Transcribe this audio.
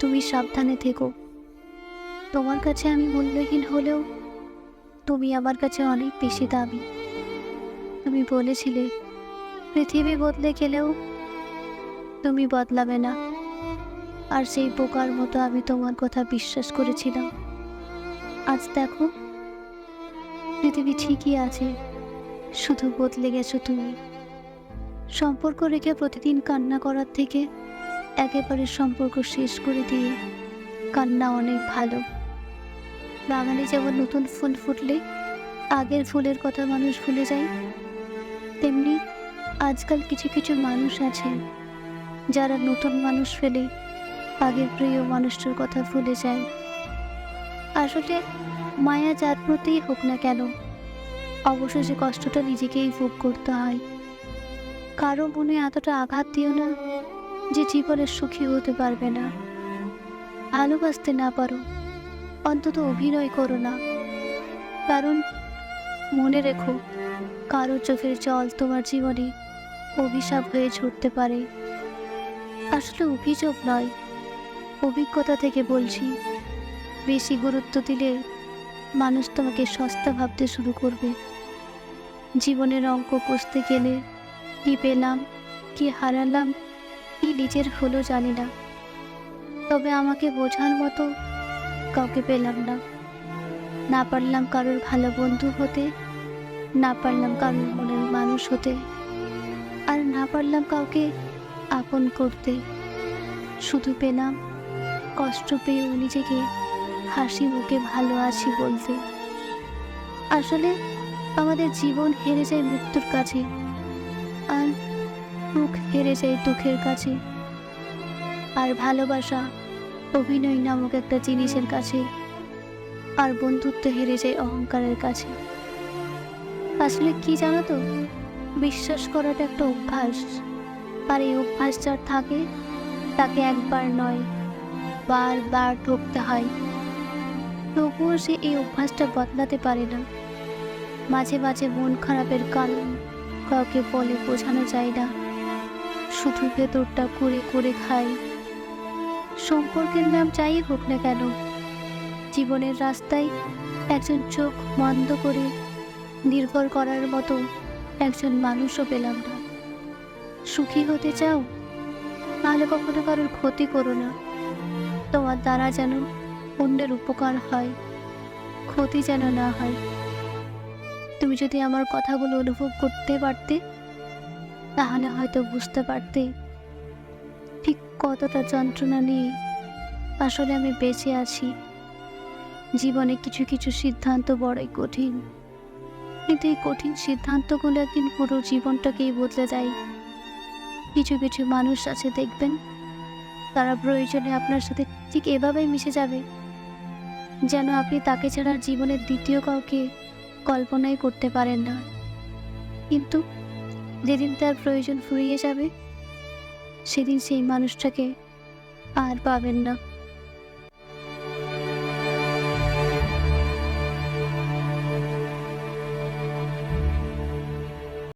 তুমি সাবধানে থেকো। তোমার কাছে আমি মূল্যহীন হলেও তুমি আমার কাছে অনেক বেশি দামি। তুমি বলেছিলে, পৃথিবী বদলে গেলেও তুমি বদলাবে না। আর সেই বোকার মতো আমি তোমার কথা বিশ্বাস করেছিলাম। আজ দেখো, পৃথিবী ঠিকই আছে, শুধু বদলে গেছো তুমি। সম্পর্ক রেখে প্রতিদিন কান্না করার থেকে একেবারে সম্পর্ক শেষ করে দিয়ে কান্না অনেক ভালো। বাগানে যেমন নতুন ফুল ফুটলে, আগের ফুলের কথা মানুষ ভুলে যায়, তেমনি আজকাল কিছু কিছু মানুষ আছে যারা নতুন মানুষ ফেলে আগের প্রিয় মানুষটার কথা ভুলে যায়। আসলে মায়া যার প্রতিই হোক না কেন অবশেষে কষ্টটা নিজেকেই ভোগ করতে হয়। কারও মনে এতটা আঘাত দিও না যে জীবনে সুখী হতে পারবে না। ভালোবাসতে না পারো, অন্তত অভিনয় করো না। কারণ মনে রেখো কারও চোখের জল তোমার জীবনে অভিশাপ হয়ে ছুটতে পারে। আসলে অভিযোগ নয়, অভিজ্ঞতা থেকে বলছি। বেশি গুরুত্ব দিলে মানুষ তোমাকে সস্তা ভাবতে শুরু করবে। জীবনের অঙ্ক কষতে গেলে কি পেলাম কি হারালাম কি নিজের হলো জানি না। তবে আমাকে বোঝার মতো কাউকে পেলাম না। না পারলাম কারোর ভালো বন্ধু হতে, না পারলাম কারোর মনের মানুষ হতে, আর না পারলাম কাউকে আপন করতে। শুধু পেলাম কষ্ট পেয়েও নিজেকে হাসি মুখে ভালো আছি বলতে। আসলে আমাদের জীবন হেরে যায় মৃত্যুর কাছে। আর সুখ হেরে যায় দুঃখের কাছে। আর ভালোবাসা, অভিনয় নামক একটা জিনিসের কাছে। আর বন্ধুত্ব হেরে যায় অহংকারের কাছে। আসলে কি জানো তো, বিশ্বাস করাটা একটা অভ্যাস। আর এই অভ্যাস যার থাকে, তাকে একবার নয়, বারবার ঠকতে হয়। তবুও সে এই অভ্যাসটা বদলাতে পারে না। মাঝে মাঝে মন খারাপের কারণ কাউকে বলে বোঝানো যায় না। শুধু ভেতরটা করে করে খাই। সম্পর্কের নাম যাই হোক না কেন, জীবনের রাস্তায় একজন চোখ বন্ধ করে নির্ভর করার মতো একজন মানুষও পেলাম না। সুখী হতে চাও, তাহলে কখনো কারোর ক্ষতি করো না। তোমার দ্বারা যেন অন্যের উপকার হয়, ক্ষতি যেন না হয়। তুমি যদি আমার কথাগুলো অনুভব করতে পারতে তাহলে হয়তো বুঝতে পারতে ঠিক কতটা যন্ত্রণা নিয়ে আসলে আমি বেঁচে আছি। জীবনে কিছু কিছু সিদ্ধান্ত বড়ই কঠিন। কিন্তু এই কঠিন সিদ্ধান্তগুলো একদিন পুরো জীবনটাকেই বদলে দেয়। কিছু কিছু মানুষ আছে দেখবেন, তারা প্রয়োজনে আপনার সাথে ঠিক এভাবেই মিশে যাবে। যেন আপনি তাকে ছাড়া জীবনের দ্বিতীয় কাউকে কল্পনাই করতে পারেন না। কিন্তু যেদিন তার প্রয়োজন ফুরিয়ে যাবে সেদিন সেই মানুষটাকে আর পাবেন না।